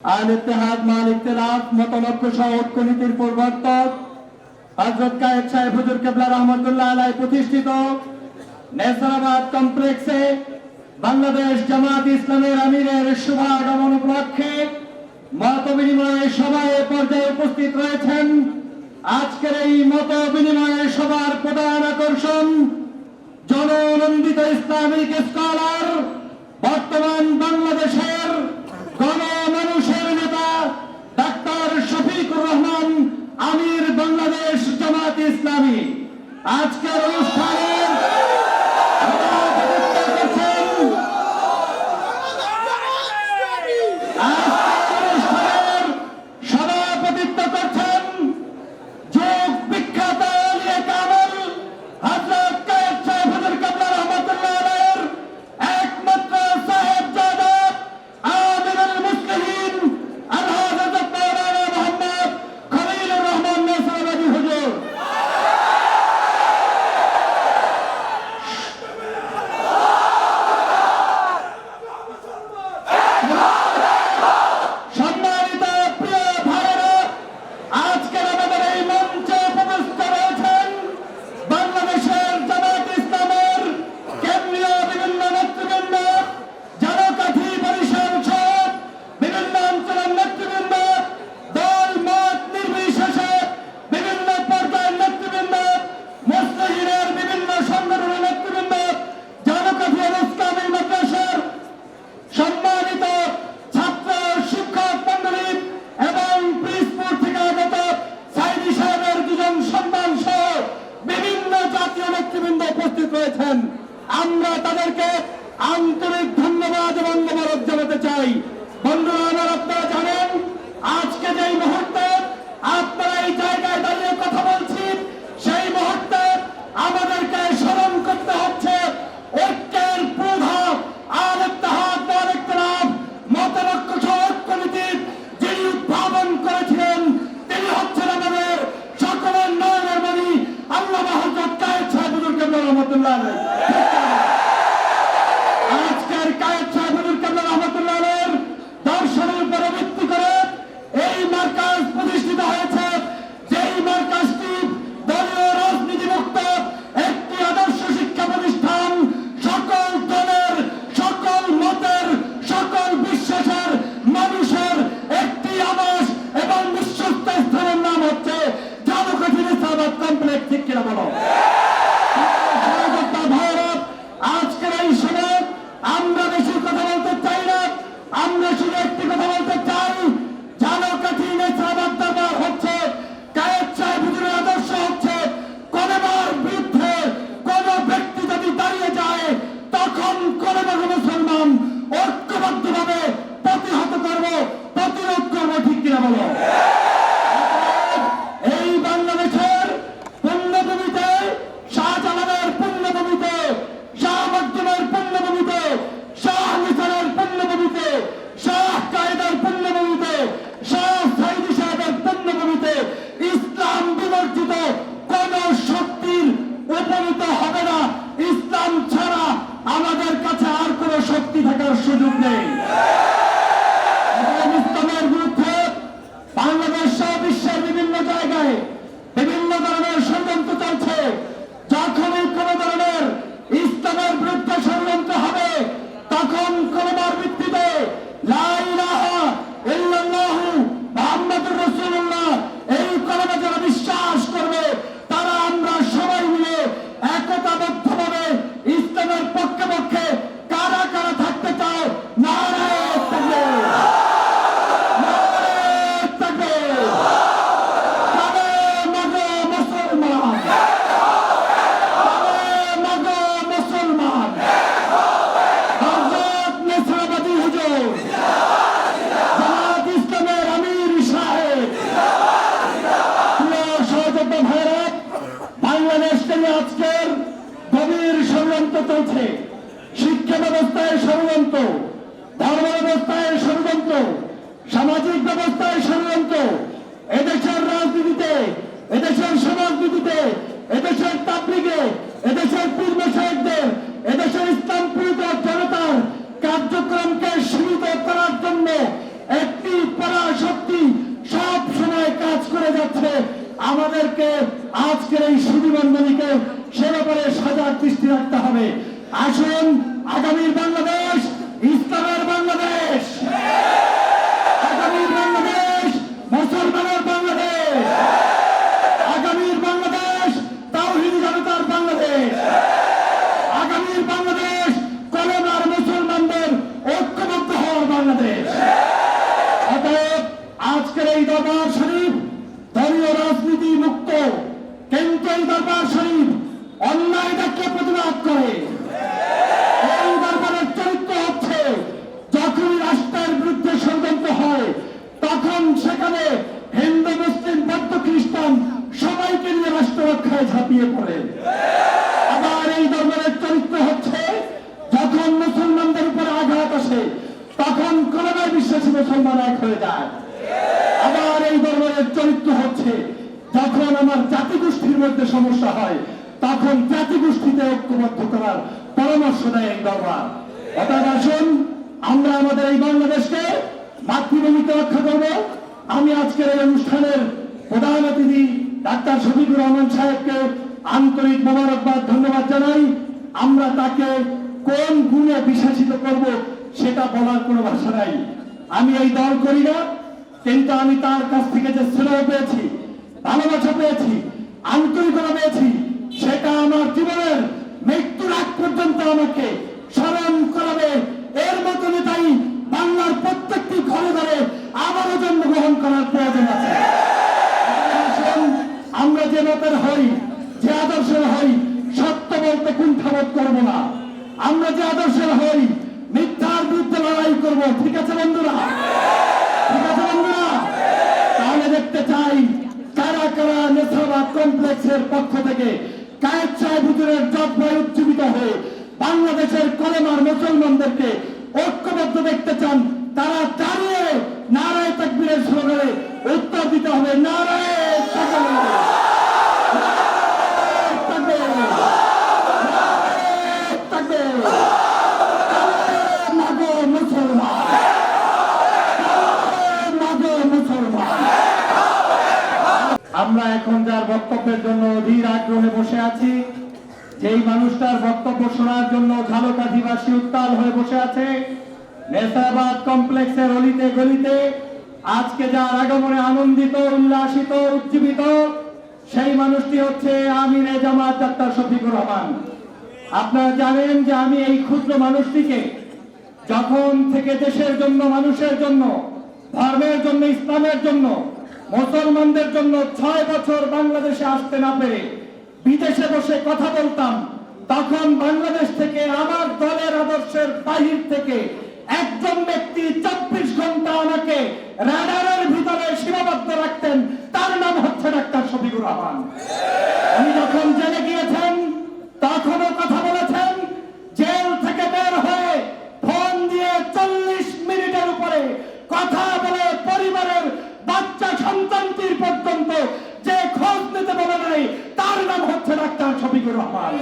আল ইত্তেহাদ মাল ইত্তেলাফ মতলক্ষ ঐক্যনীতির কায়েদ সাহেব হুজুর কেবলা প্রতিষ্ঠিত। নেসারাবাদ কমপ্লেক্সে বাংলাদেশ জামাত ইসলামের আমিরের উপলক্ষে মত বিনিময়ে সভায় পর্যায়ে উপস্থিত রয়েছেন আজকের এই মত বিনিময়ে সবার প্রধান আকর্ষণ জননন্দিত ইসলামিক স্কলার, বর্তমান বাংলাদেশে ইসলামী আজকের অনুষ্ঠানে ঠিক কিনা বলো? এই যখন আমার জাতিগোষ্ঠীর মধ্যে সমস্যা হয়, তখন জাতিগোষ্ঠীতে ঐক্যবদ্ধ করার পরামর্শ দেয় এই দরবার। অর্থাৎ আসুন, আমরা আমাদের এই বাংলাদেশকে মাতৃভূমিতে রক্ষা করব। আমি আজকের এই অনুষ্ঠানের প্রধান অতিথি ডাক্তার শফিকুর রহমান সাহেবকে আন্তরিক মোবারকবাদ, ধন্যবাদ জানাই। আমরা তাকে কোন গুণে বিশেষিত করব সেটা বলার কোনো ভাষা নাই। আমি এই দল করি না, কিন্তু আমি তার কাছ থেকে যে স্নেহ পেয়েছি ভালোবাসা পেয়েছি আন্তরিকতা পেয়েছি। সেটা আমার জীবনের মৃত্যুর আগ পর্যন্ত আমাকে স্মরণ করাবে। এর মতো নেতাই বাংলার প্রত্যেকটি ঘরে ঘরে আবারও জন্মগ্রহণ করার প্রয়োজন আছে। আমরা যে মতের হই, যে আদর্শের হই, সত্য বলতে কুণ্ঠাবোধ করব না। আমরা যে আদর্শের হই, মিথ্যার বিরুদ্ধে লড়াই করব, ঠিক আছে বন্ধুরা? ঠিক আছে বন্ধুরা? তাহলে দেখতে চাই কারা নেশাবাদ কমপ্লেক্সের পক্ষ থেকে কায়েদ সাহেব হুজুরের জব্বায় উজ্জীবিত হয়ে বাংলাদেশের কলেমার মুসলমানদেরকে ঐক্যবদ্ধ দেখতে চান তারা দাঁড়িয়ে নারায় তাকবীরের সরকারে উত্তর দিতে হবে নারায় তাকবীর। নারায়ে তাকবীর। নারায়ে তাকবীর। নারায়ে মাগো মুসলমান নারায়ে মাগো মুসলমান আমরা এখন যার বক্তব্যের জন্য অধীর আগ্রহে বসে আছি। যেই মানুষটার বক্তব্য শোনার জন্য ঝালকাঠিবাসী উত্তাল হয়ে বসে আছে নেশাবাদ কমপ্লেক্সের অলিতে গলিতে, আজকে যার আগমনে আনন্দিত, উল্লাসিত, উজ্জীবিত, সেই মানুষটি হচ্ছে আমিরে জামাত ডাক্তার শফিকুর রহমান। আপনারা জানেন যে আমি এই ক্ষুদ্র মানুষটিকে যখন থেকে দেশের জন্য, মানুষের জন্য, ধর্মের জন্য, ইসলামের জন্য মুসলমানদের জন্য ছয় বছর বাংলাদেশে আসতে না পেরে বিদেশে বসে কথা বলতাম, তখন বাংলাদেশ থেকে আমার দলের আদর্শের বাহির থেকে একজন ব্যক্তি চব্বিশ ঘণ্টা আমাকে রাডারের ভিতরে সীমাবদ্ধ রাখতেন, তার নাম হচ্ছে ডাক্তার শফিকুর রহমান। উনি যখন জেলে গিয়েছেন, তখনও কথা বলেছেন, জেল থেকে বের হয়ে ফোন দিয়ে চল্লিশ মিনিটের উপরে কথা সন্তানটির পর্যন্ত যে খোঁজ নিতে বলে নাই, তার নাম হচ্ছে ডাক্তার শফিকুর রহমান।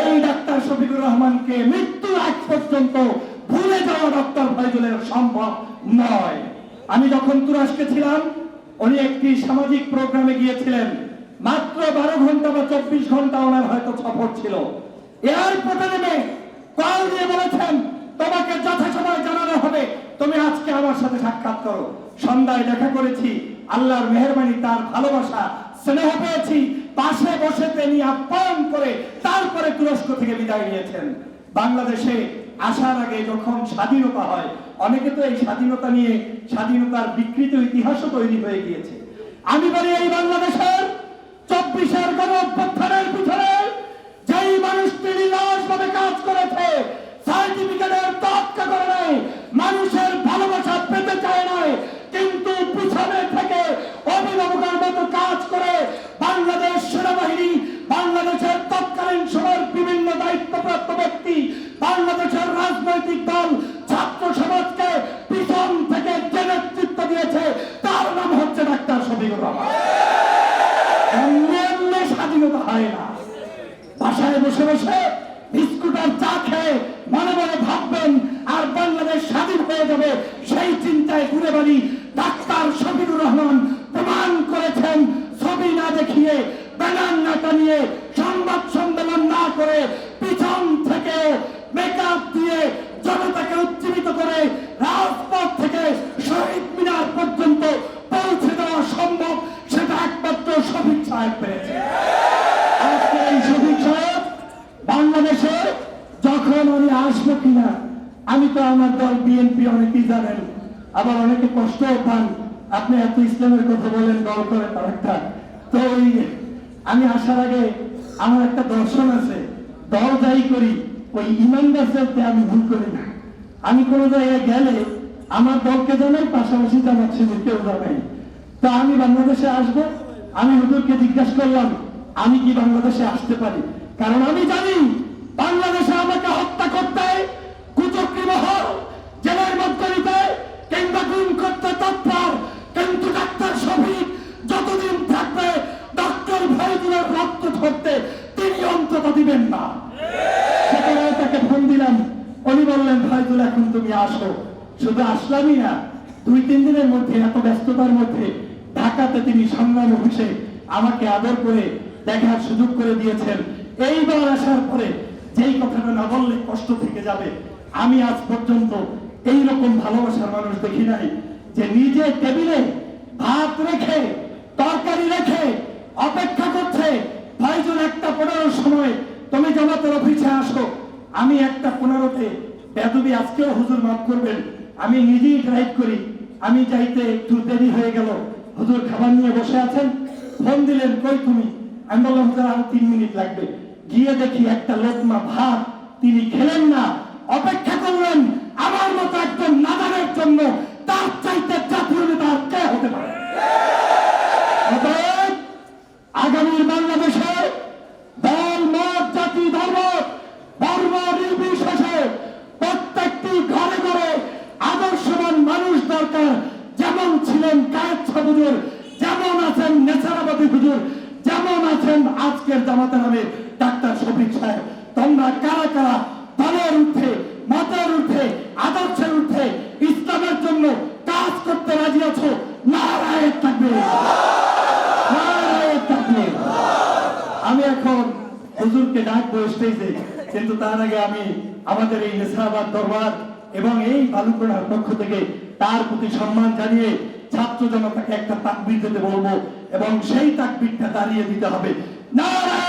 এই ডাক্তার শফিকুর রহমানকে মৃত্যুর আগ পর্যন্ত ভুলে যাওয়া ডক্টর ফয়জুলের সম্ভব নয়। আমি যখন তুরস্কে ছিলাম, উনি একটি সামাজিক প্রোগ্রামে গিয়েছিলেন। মাত্র বারো ঘণ্টা বা চব্বিশ ঘণ্টা ওনার হয়তো সফর ছিল। এয়ারপোর্টে নেমে কল দিয়ে বলেছেন, তোমাকে যথাসময় জানানো হবে। তুমি আজকে আমার সাথে সাক্ষাৎ করো। সন্ধ্যায় দেখা করেছি। আল্লাহর মেহরবানি, তার ভালোবাসা, স্নেহ পেয়েছি। পাশে বসে তিনি আপ্যায়ন করে তারপরে তুরস্ক থেকে বিদায় নিয়েছেন। বাংলাদেশে আসার আগে যখন স্বাধীনতা হয়, অনেকে তো এই স্বাধীনতা নিয়ে স্বাধীনতার বিকৃত ইতিহাসও তৈরি হয়ে গিয়েছে। আমি বলি, এই বাংলাদেশের পান আপনি এত ইসলামের কথা বলেন দল করে তার একটা তো ওই আমি আসার আগে আমার একটা দর্শন আছে। দল যাই করি, ওই ইমানদার চলতে আমি ভুল করি না। আমি কোনো জায়গায় গেলে আমার দলকে জানাই, পাশাপাশি জামাত শিবিরকেও জানাই। তা আমি বাংলাদেশে আসব, আমি হুজুরকে জিজ্ঞাসা করলাম, আমি কি বাংলাদেশে আসতে পারি? কারণ আমি জানি, বাংলাদেশে আমাকে হত্যা করতে শুধু না। দুই, তিন দিনের মধ্যে, এত ব্যস্ততার মধ্যে ঢাকাতে তিনি সংগ্রাম অফিসে। আমাকে আদর করে দেখার সুযোগ করে দিয়েছেন। এইবার আসার পরে যেই কথাটা না বললে কষ্ট থেকে যাবে। আমি আজ পর্যন্ত এই রকম ভালোবাসার মানুষ দেখি নাই যে নিজে টেবিলে ভাত রেখে, তরকারি রেখে অপেক্ষা করছে, ভাইজন, একটা পনেরোর সময় তুমি জামাতের অফিসে আসো। আমি একটা পনেরোতে বেদবি আজকেও হুজুর মাফ করবেন। আমি নিজেই ড্রাইভ করি। আমি চাইতে একটু দেরি হয়ে গেল। হুজুর খাবার নিয়ে বসে আছেন? ফোন দিলেন, কই তুমি? আমি বললাম, হুজুর, আরও তিন মিনিট লাগবে। গিয়ে দেখি একটা লোকমা ভাত তিনি খেলেন না। অপেক্ষা করলেন, আমার মতো একজন নাদানের জন্য। তার চাইতে জাতীয় নেতা কে হতে পারে অতএব আগামীর বাংলাদেশে দল মত জাতি ধর্ম ধর্ম নির্বিশেষে প্রত্যেকটি ঘরে ঘরে আদর্শবান মানুষ দরকার যেমন ছিলেন কায়েদ হুজুর যেমন আছেন নেচারাবাদী হুজুর যেমন আছেন আজকের জামাতে নামে ডাক্তার শফিক সাহেব তোমরা কারা কারা দলের উঠে মতের উঠে আদর্শের উঠে ইসলামের জন্য কাজ করতে রাজি আছো নারায় থাকবে নারায়ে তাকবীর। আমি এখন হুজুরকে ডাকবো স্টেজে, কিন্তু তার আগে আমি আমাদের এই নেশাবাদ দরবার এবং এই বালুকোনার পক্ষ থেকে তার প্রতি সম্মান জানিয়ে ছাত্র জনতাকে একটা তাকবির দিতে বলব এবং সেই তাকবিরটা দাঁড়িয়ে দিতে হবে। নারায়